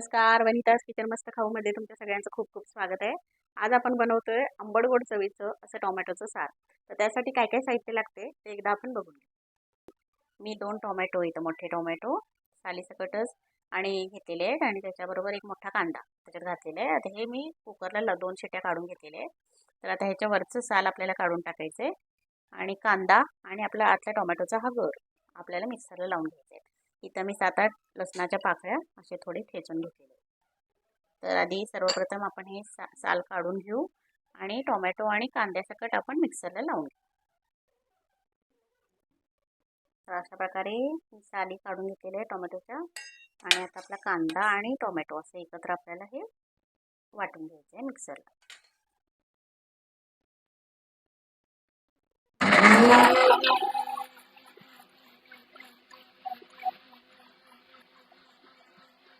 नमस्कार वनिताज किचन मस्त खाऊमध्ये तुमच्या सगळ्यांचं खूप खूप स्वागत आहे. आज आपण बनवतोय आंबट गोड चवीचं असं टोमॅटोचं सार. तर त्यासाठी काय काय साहित्य लागते ते एकदा आपण बघून घेऊ. मी दोन टोमॅटो इथं मोठे टोमॅटो सालीसकटच आणि घेतलेले आहेत आणि त्याच्याबरोबर एक मोठा कांदा त्याच्यात घातलेला आहे. आता हे मी कुकरला ल दोन शिट्या काढून घेतलेले आहे तर आता ह्याच्यावरचं साल आपल्याला काढून टाकायचं आहे आणि कांदा आणि आपला आतल्या टोमॅटोचा हा गर आपल्याला मिक्सरला लावून घ्यायचा आहे. इथं मी सात आठ लसणाच्या पाकळ्या असे थोडे ठेचून घेतलेले तर आधी सर्वप्रथम आपण हे सा साल काढून घेऊ आणि टोमॅटो आणि कांद्यासकट आपण मिक्सरला लावून घेऊ. तर अशा प्रकारे साली काढून घेतलेली आहे टोमॅटोच्या आणि आता आपला कांदा आणि टोमॅटो असं एकत्र आपल्याला हे वाटून घ्यायचं आहे मिक्सरला.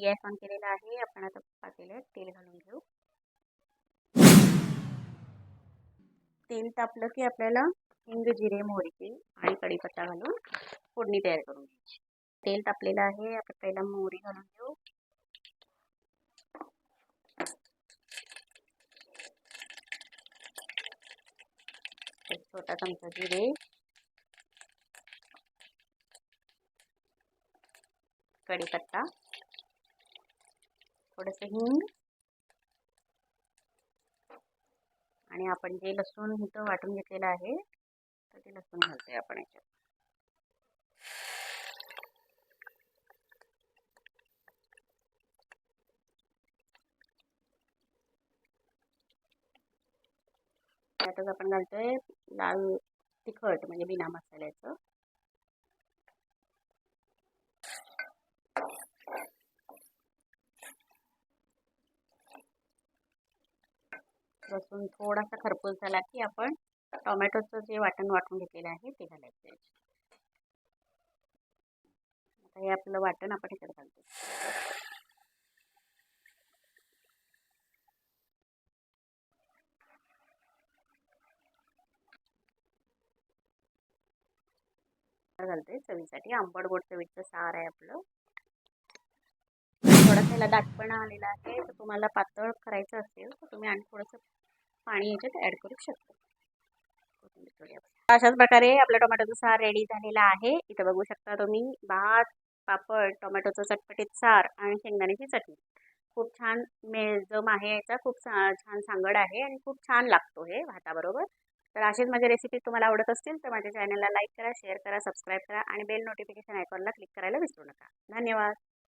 गॅस ऑन केलेला आहे. आपण आता पातेल्यात तेल घालून घेऊ. तेल तापलं की आपल्याला हिंग जिरे मोहरीची आणि कढीपत्ता घालून फोडणी तयार करून घ्यायची. तेल तापलेलं आहे. आपण पहिला मोहरी घालून घेऊ. छोटा चमचा जिरे. कढीपत्ता. थोडंसं हिंग. आणि आपण जे लसूण इथं वाटून घेतलेलं आहे तर ते लसूण घालतोय आपण याच्यात. त्यातच आपण घालतोय लाल तिखट म्हणजे बिना मसाल्याचं. लसूण थोडासा खरपूस झाला की आपण टोमॅटोचं जे वाटण वाटून घेतलेलं आहे ते घालायचं आता हे आपलं वाटण आपण ह्याच्यात घालतो घालते चवीसाठी आंबट गोड चवीचं सार आहे आपलं. थोडासा याला दाटपणा आलेला आहे तर तुम्हाला पातळ करायचं असेल तर तुम्ही आणि थोडंसं पाणी याच्यात ॲड करू शकतो. अशाच प्रकारे आपला टोमॅटोचा सार रेडी झालेला आहे. इथं बघू शकता तुम्ही भात पापड टोमॅटोचं चटपटीत सार आणि शेंगदाण्याची चटणी. खूप छान मेजम आहे याचा खूप छान सांगड आहे आणि खूप छान लागतो हे भाताबरोबर. तर अशीच माझ्या रेसिपी तुम्हाला आवडत असतील तर माझ्या चॅनलला लाईक करा शेअर करा सबस्क्राईब करा आणि बेल नोटिफिकेशन आयकॉनला क्लिक करायला विसरू नका. धन्यवाद.